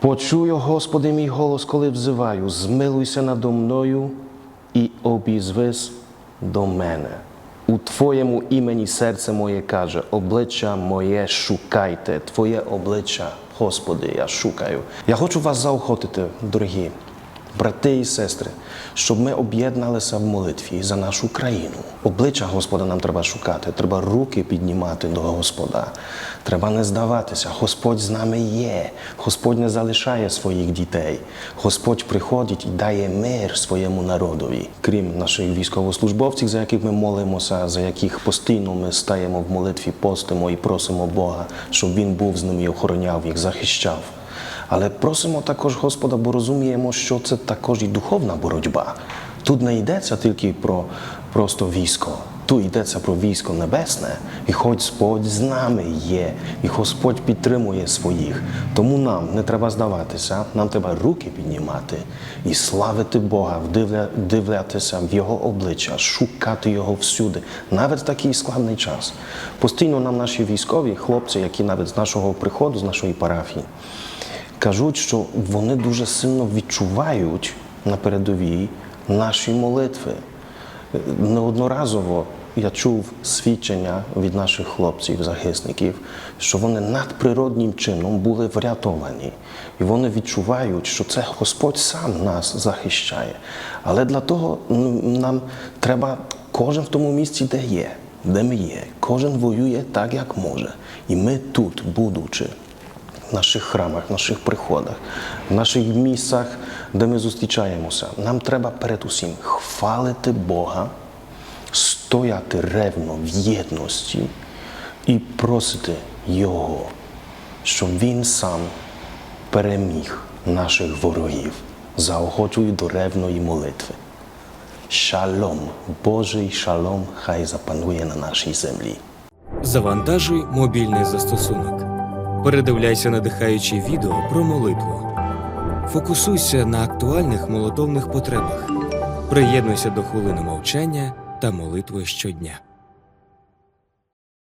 Почую, Господи, мій голос, коли взиваю, змилуйся надо мною і обізвись до мене. У Твоєму імені серце моє каже, обличчя моє шукайте, Твоє обличчя, Господи, я шукаю. Я хочу вас заохотити, дорогі брати і сестри, щоб ми об'єдналися в молитві за нашу країну. Обличчя Господа нам треба шукати, треба руки піднімати до Господа. Треба не здаватися. Господь з нами є. Господь не залишає своїх дітей. Господь приходить і дає мир своєму народові. Крім наших військовослужбовців, за яких ми молимося, за яких постійно ми стаємо в молитві, постимо і просимо Бога, щоб Він був з ними і охороняв їх, захищав. Але просимо також Господа, бо розуміємо, що це також і духовна боротьба. Тут не йдеться тільки про просто військо. Тут йдеться про військо небесне, і Господь з нами є, і Господь підтримує своїх. Тому нам не треба здаватися, нам треба руки піднімати і славити Бога, вдивля- вдивлятися в Його обличчя, шукати Його всюди, навіть в такий складний час. Постійно нам наші військові, хлопці, які навіть з нашого приходу, з нашої парафії, кажуть, що вони дуже сильно відчувають на передовій наші молитви. Неодноразово я чув свідчення від наших хлопців, захисників, що вони надприроднім чином були врятовані. І вони відчувають, що це Господь сам нас захищає. Але для того ну, нам треба кожен в тому місці, де є, де ми є. Кожен воює так, як може. І ми тут, будучи в наших храмах, в наших приходах, в наших місцях, де ми зустрічаємося. Нам треба перед усім хвалити Бога, стояти ревно в єдності і просити Його, щоб Він сам переміг наших ворогів. Заохочую до ревної молитви. Шалом, Божий шалом, хай запанує на нашій землі. Завантажуй мобільний застосунок. Передивляйся надихаючі відео про молитву. Фокусуйся на актуальних молитовних потребах. Приєднуйся до хвилини мовчання та молитви щодня.